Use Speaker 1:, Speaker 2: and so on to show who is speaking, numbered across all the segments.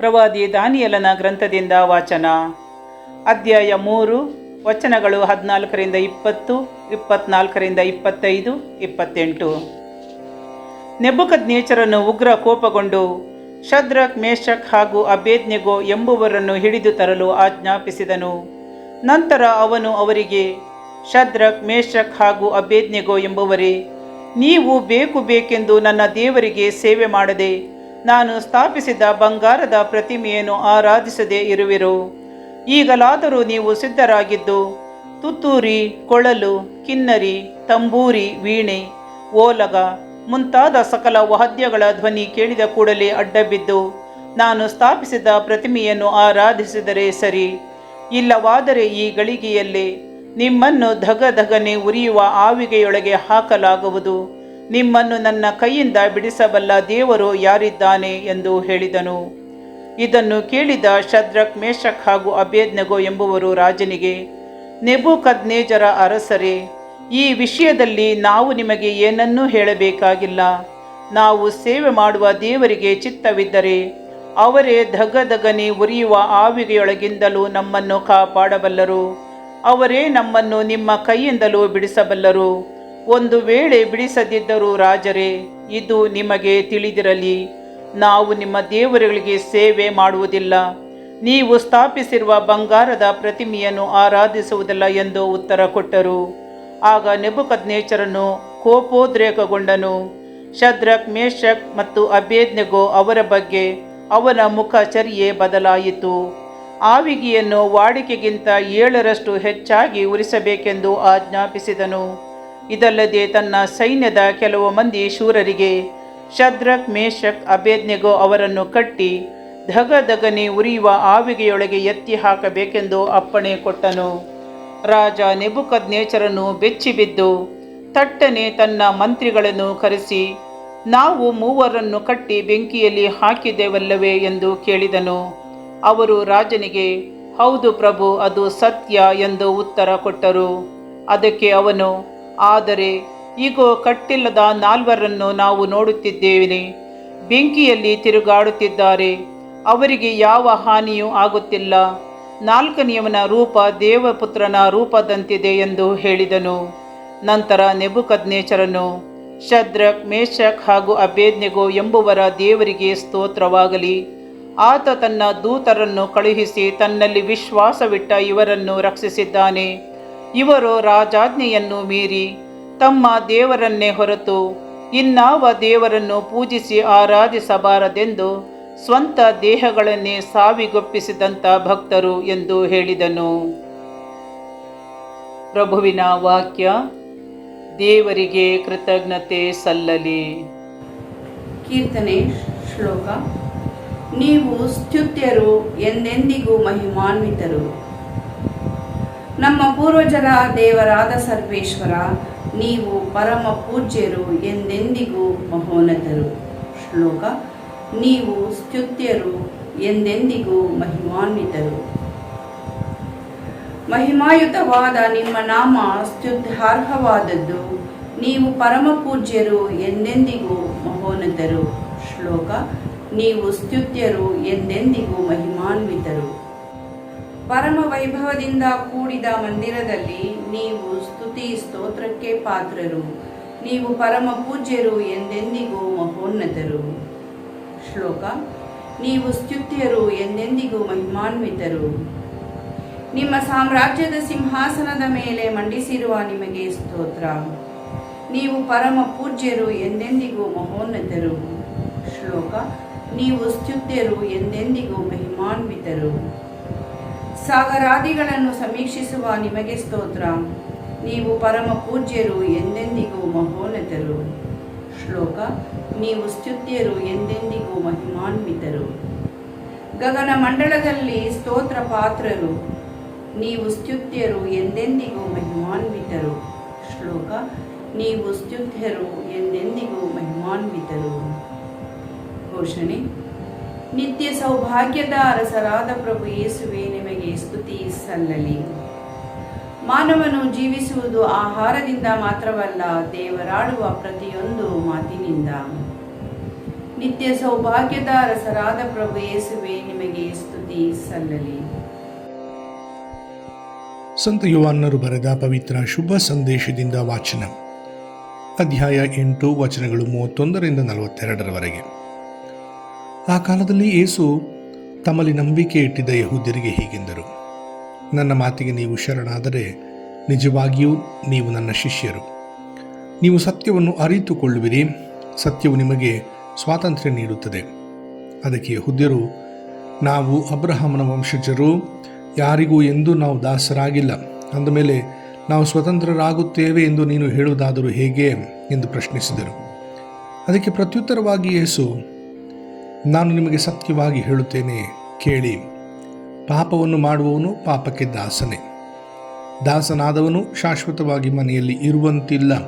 Speaker 1: ಪ್ರವಾದಿ ದಾನಿಯಲನ ಗ್ರಂಥದಿಂದ ವಾಚನ. ಅಧ್ಯಾಯ ಮೂರು, ವಚನಗಳು ಹದಿನಾಲ್ಕರಿಂದ ಇಪ್ಪತ್ತು, ಇಪ್ಪತ್ನಾಲ್ಕರಿಂದ ಇಪ್ಪತ್ತೈದು, ಇಪ್ಪತ್ತೆಂಟು. ನೆಬುಕದ್ನೇಚರನು ಉಗ್ರ ಕೋಪಗೊಂಡು, ಶದ್ರಕ್ ಮೇಷಕ್ ಹಾಗೂ ಅಬೇದ್ನೆಗೋ ಎಂಬುವರನ್ನು ಹಿಡಿದು ತರಲು ಆಜ್ಞಾಪಿಸಿದನು. ನಂತರ ಅವನು ಅವರಿಗೆ, ಶದ್ರಕ್ ಮೇಷಕ್ ಹಾಗೂ ಅಬೇದ್ನೆಗೋ ಎಂಬುವರೇ, ನೀವು ಬೇಕು ಬೇಕೆಂದು ನನ್ನ ದೇವರಿಗೆ ಸೇವೆ ಮಾಡದೆ ನಾನು ಸ್ಥಾಪಿಸಿದ ಬಂಗಾರದ ಪ್ರತಿಮೆಯನ್ನು ಆರಾಧಿಸದೇ ಇರುವಿರು. ಈಗಲಾದರೂ ನೀವು ಸಿದ್ಧರಾಗಿದ್ದು, ತುತ್ತೂರಿ, ಕೊಳಲು, ಕಿನ್ನರಿ, ತಂಬೂರಿ, ವೀಣೆ, ಓಲಗ ಮುಂತಾದ ಸಕಲ ವಾದ್ಯಗಳ ಧ್ವನಿ ಕೇಳಿದ ಕೂಡಲೇ ಅಡ್ಡಬಿದ್ದು, ನಾನು ಸ್ಥಾಪಿಸಿದ ಪ್ರತಿಮೆಯನ್ನು ಆರಾಧಿಸಿದರೆ ಸರಿ. ಇಲ್ಲವಾದರೆ ಈ ಗಳಿಗೆಯಲ್ಲಿ ನಿಮ್ಮನ್ನು ಧಗಧಗನೆ ಉರಿಯುವ ಆವಿಗೆಯೊಳಗೆ ಹಾಕಲಾಗುವುದು. ನಿಮ್ಮನ್ನು ನನ್ನ ಕೈಯಿಂದ ಬಿಡಿಸಬಲ್ಲ ದೇವರು ಯಾರಿದ್ದಾನೆ ಎಂದು ಹೇಳಿದನು. ಇದನ್ನು ಕೇಳಿದ ಶದ್ರಕ್ ಮೇಷಕ್ ಹಾಗೂ ಅಬೇದ್ನಗೋ ಎಂಬುವರು ರಾಜನಿಗೆ, ನೆಬುಕದ್ನೇಜರ ಅರಸರೇ, ಈ ವಿಷಯದಲ್ಲಿ ನಾವು ನಿಮಗೆ ಏನನ್ನೂ ಹೇಳಬೇಕಾಗಿಲ್ಲ. ನಾವು ಸೇವೆ ಮಾಡುವ ದೇವರಿಗೆ ಚಿತ್ತವಿದ್ದರೆ, ಅವರೇ ಧಗಧಗನೆ ಉರಿಯುವ ಆವಿಗೆಯೊಳಗಿಂದಲೂ ನಮ್ಮನ್ನು ಕಾಪಾಡಬಲ್ಲರು. ಅವರೇ ನಮ್ಮನ್ನು ನಿಮ್ಮ ಕೈಯಿಂದಲೂ ಬಿಡಿಸಬಲ್ಲರು. ಒಂದು ವೇಳೆ ಬಿಡಿಸದಿದ್ದರೂ ರಾಜರೇ, ಇದು ನಿಮಗೆ ತಿಳಿದಿರಲಿ. ನಾವು ನಿಮ್ಮ ದೇವರುಗಳಿಗೆ ಸೇವೆ ಮಾಡುವುದಿಲ್ಲ. ನೀವು ಸ್ಥಾಪಿಸಿರುವ ಬಂಗಾರದ ಪ್ರತಿಮೆಯನ್ನು ಆರಾಧಿಸುವುದಿಲ್ಲ ಎಂದು ಉತ್ತರ ಕೊಟ್ಟರು. ಆಗ ನೆಬುಕದ್ನೇಚರನು ಕೋಪೋದ್ರೇಕಗೊಂಡನು. ಶದ್ರಕ್ ಮೇಷಕ್ ಮತ್ತು ಅಭೇದ್ನೆಗೋ ಅವರ ಬಗ್ಗೆ ಅವನ ಮುಖಚರ್ಯೆ ಬದಲಾಯಿತು. ಆವಿಗೆಯನ್ನು ವಾಡಿಕೆಗಿಂತ ಏಳರಷ್ಟು ಹೆಚ್ಚಾಗಿ ಉರಿಸಬೇಕೆಂದು ಆಜ್ಞಾಪಿಸಿದನು. ಇದಲ್ಲದೆ ತನ್ನ ಸೈನ್ಯದ ಕೆಲವು ಮಂದಿ ಶೂರರಿಗೆ ಶದ್ರಕ್ ಮೇಷಕ್ ಅಭೇಜ್ಞೆಗೋ ಅವರನ್ನು ಕಟ್ಟಿ ಧಗಧಗನೆ ಉರಿಯುವ ಆವಿಗೆಯೊಳಗೆ ಎತ್ತಿ ಹಾಕಬೇಕೆಂದು ಅಪ್ಪಣೆ ಕೊಟ್ಟನು. ರಾಜ ನೆಬುಕದ್ನೇಚರನು ಬೆಚ್ಚಿಬಿದ್ದು ತಟ್ಟನೆ ತನ್ನ ಮಂತ್ರಿಗಳನ್ನು ಕರೆಸಿ, ನಾವು ಮೂವರನ್ನು ಕಟ್ಟಿ ಬೆಂಕಿಯಲ್ಲಿ ಹಾಕಿದೆವಲ್ಲವೇ ಎಂದು ಕೇಳಿದನು. ಅವರು ರಾಜನಿಗೆ, ಹೌದು ಪ್ರಭು, ಅದು ಸತ್ಯ ಎಂದು ಉತ್ತರ ಕೊಟ್ಟರು. ಅದಕ್ಕೆ ಅವನು ಆದರೆ ಈಗೋ ಕಟ್ಟಿಲ್ಲದ ನಾಲ್ವರನ್ನು ನಾವು ನೋಡುತ್ತಿದ್ದೇವೆ. ಬೆಂಕಿಯಲ್ಲಿ ತಿರುಗಾಡುತ್ತಿದ್ದಾರೆ. ಅವರಿಗೆ ಯಾವ ಹಾನಿಯೂ ಆಗುತ್ತಿಲ್ಲ. ನಾಲ್ಕನೆಯವನ ರೂಪ ದೇವಪುತ್ರನ ರೂಪದಂತಿದೆ ಎಂದು ಹೇಳಿದನು. ನಂತರ ನೆಬುಕದ್ನೇಚರನು ಶದ್ರಕ್ ಮೇಷಕ್ ಹಾಗೂ ಅಭೇಜ್ಞೆಗೋ ಎಂಬುವರ ದೇವರಿಗೆ ಸ್ತೋತ್ರವಾಗಲಿ. ಆತ ತನ್ನ ದೂತರನ್ನು ಕಳುಹಿಸಿ ತನ್ನಲ್ಲಿ ವಿಶ್ವಾಸವಿಟ್ಟ ಇವರನ್ನು ರಕ್ಷಿಸಿದ್ದಾನೆ. ಇವರು ರಾಜಾಜ್ಞೆಯನ್ನು ಮೀರಿ ತಮ್ಮ ದೇವರನ್ನೇ ಹೊರತು ಇನ್ನಾವ ದೇವರನ್ನು ಪೂಜಿಸಿ ಆರಾಧಿಸಬಾರದೆಂದು ಸ್ವಂತ ದೇಹಗಳನ್ನೇ ಸಾವಿಗೊಪ್ಪಿಸಿದಂಥ ಭಕ್ತರು ಎಂದು ಹೇಳಿದನು. ಪ್ರಭುವಿನ ವಾಕ್ಯ, ದೇವರಿಗೆ ಕೃತಜ್ಞತೆ ಸಲ್ಲಲಿ.
Speaker 2: ಕೀರ್ತನೆ ಶ್ಲೋಕ, ನೀವು ಸ್ತುತ್ಯರು ಎಂದೆಂದಿಗೂ ಮಹಿಮಾನ್ವಿತರು. ನಮ್ಮ ಪೂರ್ವಜರ ದೇವರಾದ ಸರ್ವೇಶ್ವರ, ನೀವು ಪರಮ ಪೂಜ್ಯರು ಎಂದೆಂದಿಗೂ ಮಹೋನ್ನತರು. ಶ್ಲೋಕ, ನೀವು ಸ್ತುತ್ಯರು ಎಂದೆಂದಿಗೂ ಮಹಿಮಾನ್ವಿತರು. ಮಹಿಮಾಯುತವಾದ ನಿಮ್ಮ ನಾಮ ಸ್ತುತ್ಯಾರ್ಹವಾದದ್ದು, ನೀವು ಪರಮ ಪೂಜ್ಯರು ಎಂದೆಂದಿಗೂ ಮಹೋನ್ನತರು. ಶ್ಲೋಕ, ನೀವು ಸ್ತುತ್ಯರು ಎಂದೆಂದಿಗೂ ಮಹಿಮಾನ್ವಿತರು. ಪರಮ ವೈಭವದಿಂದ ಕೂಡಿದ ಮಂದಿರದಲ್ಲಿ ನೀವು ಸ್ತುತಿ ಸ್ತೋತ್ರಕ್ಕೆ ಪಾತ್ರರು. ನೀವು ಪರಮ ಪೂಜ್ಯರು ಎಂದೆಂದಿಗೂ ಮಹೋನ್ನತರು. ಶ್ಲೋಕ, ನೀವು ಸ್ತುತ್ಯರು ಎಂದೆಂದಿಗೂ ಮಹಿಮಾನ್ವಿತರು. ನಿಮ್ಮ ಸಾಮ್ರಾಜ್ಯದ ಸಿಂಹಾಸನದ ಮೇಲೆ ಮಂಡಿಸಿರುವ ನಿಮಗೆ ಸ್ತೋತ್ರ. ನೀವು ಪರಮ ಪೂಜ್ಯರು ಎಂದೆಂದಿಗೂ ಮಹೋನ್ನತರು. ಶ್ಲೋಕ, ನೀವು ಸ್ತುತ್ಯರು ಎಂದೆಂದಿಗೂ ಮಹಿಮಾನ್ವಿತರು. ಸಾಗರಾದಿಗಳನ್ನು ಸಮೀಕ್ಷಿಸುವ ನಿಮಗೆ ಸ್ತೋತ್ರ. ನೀವು ಪರಮ ಪೂಜ್ಯರು ಎಂದೆಂದಿಗೂ ಮಹೋನ್ನತರು. ಶ್ಲೋಕ, ನೀವು ಸ್ತುತ್ಯರು ಎಂದೆಂದಿಗೂ ಮಹಿಮಾನ್ವಿತರು. ಗಗನ ಮಂಡಲದಲ್ಲಿ ಸ್ತೋತ್ರ ಪಾತ್ರರು. ನೀವು ಸ್ತುತ್ಯರು ಎಂದೆಂದಿಗೂ ಮಹಿಮಾನ್ವಿತರು. ಶ್ಲೋಕ, ನೀವು ಸ್ತುತ್ಯರು ಎಂದೆಂದಿಗೂ ಮಹಿಮಾನ್ವಿತರು. ಘೋಷಣೆ ನಿತ್ಯ ಸೌಭಾಗ್ಯದ ಅರಸರಾದ ಪ್ರಭು ಯೇಸುವೆ, ನಿಮಗೆ ಸ್ತುತಿ ಸಲ್ಲಲಿ. ಮಾನವನು ಜೀವಿಸುವುದು ಆಹಾರದಿಂದ ಮಾತ್ರವಲ್ಲ, ದೇವರಾಡುವ ಪ್ರತಿಯೊಂದು ಮಾತಿನಿಂದ. ನಿತ್ಯ ಸೌಭಾಗ್ಯದ ಅರಸರಾದ ಪ್ರಭು ಯೇಸುವೆ, ನಿಮಗೆ ಸ್ತುತಿ ಸಲ್ಲಲಿ.
Speaker 3: ಸಂತ ಯುವನ್ನರು ಬರೆದ ಪವಿತ್ರ ಶುಭ ಸಂದೇಶದಿಂದ ವಾಚನ. ಅಧ್ಯಾಯ ಎಂಟು, ವಚನಗಳು ಮೂವತ್ತೊಂದರಿಂದ ನಲವತ್ತೆರಡರವರೆಗೆ. ಆ ಕಾಲದಲ್ಲಿ ಯೇಸು ತಮ್ಮಲ್ಲಿ ನಂಬಿಕೆ ಇಟ್ಟಿದ್ದ ಯಹೂದ್ಯರಿಗೆ ಹೀಗೆಂದರು. ನನ್ನ ಮಾತಿಗೆ ನೀವು ಶರಣಾದರೆ ನಿಜವಾಗಿಯೂ ನೀವು ನನ್ನ ಶಿಷ್ಯರು. ನೀವು ಸತ್ಯವನ್ನು ಅರಿತುಕೊಳ್ಳುವಿರಿ, ಸತ್ಯವು ನಿಮಗೆ ಸ್ವಾತಂತ್ರ್ಯ ನೀಡುತ್ತದೆ. ಅದಕ್ಕೆ ಯಹೂದ್ಯರು, ನಾವು ಅಬ್ರಹಾಮನ ವಂಶಜರು, ಯಾರಿಗೂ ಎಂದೂ ನಾವು ದಾಸರಾಗಿಲ್ಲ. ಅಂದಮೇಲೆ ನಾವು ಸ್ವತಂತ್ರರಾಗುತ್ತೇವೆ ಎಂದು ನೀನು ಹೇಳುವುದಾದರೂ ಹೇಗೆ ಎಂದು ಪ್ರಶ್ನಿಸಿದರು. ಅದಕ್ಕೆ ಪ್ರತ್ಯುತ್ತರವಾಗಿ ಯೇಸು ನಾನು ನಿಮಗೆ ಸತ್ಯವಾಗಿ ಹೇಳುತ್ತೇನೆ, ಕೇಳಿ. ಪಾಪವನ್ನು ಮಾಡುವವನು ಪಾಪಕ್ಕೆ ದಾಸನೇ. ದಾಸನಾದವನು ಶಾಶ್ವತವಾಗಿ ಮನೆಯಲ್ಲಿ ಇರುವಂತಿಲ್ಲ.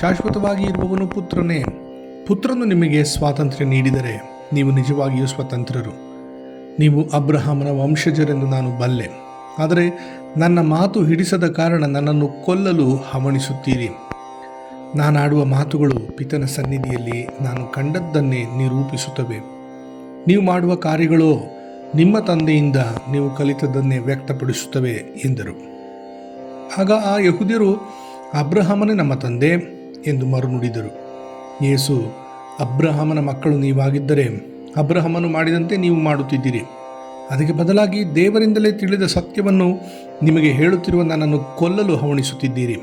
Speaker 3: ಶಾಶ್ವತವಾಗಿ ಇರುವವನು ಪುತ್ರನೇ. ಪುತ್ರನು ನಿಮಗೆ ಸ್ವಾತಂತ್ರ್ಯ ನೀಡಿದರೆ ನೀವು ನಿಜವಾಗಿಯೂ ಸ್ವತಂತ್ರರು. ನೀವು ಅಬ್ರಹಾಮನ ವಂಶಜರೆಂದು ನಾನು ಬಲ್ಲೆ. ಆದರೆ ನನ್ನ ಮಾತು ಹಿಡಿಸದ ಕಾರಣ ನನ್ನನ್ನು ಕೊಲ್ಲಲು ಹವಣಿಸುತ್ತೀರಿ. ನಾನಾಡುವ ಮಾತುಗಳು ಪಿತನ ಸನ್ನಿಧಿಯಲ್ಲಿ ನಾನು ಕಂಡದ್ದನ್ನೇ ನಿರೂಪಿಸುತ್ತವೆ. ನೀವು ಮಾಡುವ ಕಾರ್ಯಗಳು ನಿಮ್ಮ ತಂದೆಯಿಂದ ನೀವು ಕಲಿತದ್ದನ್ನೇ ವ್ಯಕ್ತಪಡಿಸುತ್ತವೆ ಎಂದರು. ಆಗ ಆ ಯಹುದಿಯರು, ಅಬ್ರಹಾಮನೇ ನಮ್ಮ ತಂದೆ ಎಂದು ಮರುನುಡಿದರು. ಯೇಸು, ಅಬ್ರಹಾಮನ ಮಕ್ಕಳು ನೀವಾಗಿದ್ದರೆ ಅಬ್ರಹಾಮನು ಮಾಡಿದಂತೆ ನೀವು ಮಾಡುತ್ತಿದ್ದೀರಿ. ಅದಕ್ಕೆ ಬದಲಾಗಿ ದೇವರಿಂದಲೇ ತಿಳಿದ ಸತ್ಯವನ್ನು ನಿಮಗೆ ಹೇಳುತ್ತಿರುವ ನನ್ನನ್ನು ಕೊಲ್ಲಲು ಹವಣಿಸುತ್ತಿದ್ದೀರಿ.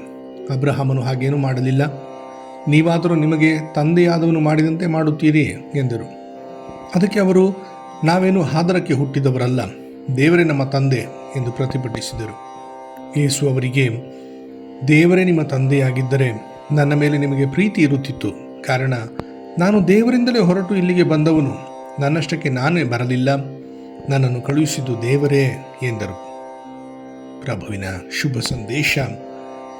Speaker 3: ಅಬ್ರಹಾಮನು ಹಾಗೇನೂ ಮಾಡಲಿಲ್ಲ. ನೀವಾದರೂ ನಿಮಗೆ ತಂದೆಯಾದವನು ಮಾಡಿದಂತೆ ಮಾಡುತ್ತೀರಿ ಎಂದರು. ಅದಕ್ಕೆ ಅವರು, ನಾವೇನು ಹಾದರಕ್ಕೆ ಹುಟ್ಟಿದವರಲ್ಲ, ದೇವರೇ ನಮ್ಮ ತಂದೆ ಎಂದು ಪ್ರತಿಭಟಿಸಿದರು. ಯೇಸು ಅವರಿಗೆ, ದೇವರೇ ನಿಮ್ಮ ತಂದೆಯಾಗಿದ್ದರೆ ನನ್ನ ಮೇಲೆ ನಿಮಗೆ ಪ್ರೀತಿ ಇರುತ್ತಿತ್ತು. ಕಾರಣ, ನಾನು ದೇವರಿಂದಲೇ ಹೊರಟು ಇಲ್ಲಿಗೆ ಬಂದವನು. ನನ್ನಷ್ಟಕ್ಕೆ ನಾನೇ ಬರಲಿಲ್ಲ. ನನ್ನನ್ನು ಕಳುಹಿಸಿದ್ದು ದೇವರೇ ಎಂದರು. ಪ್ರಭುವಿನ ಶುಭ ಸಂದೇಶ.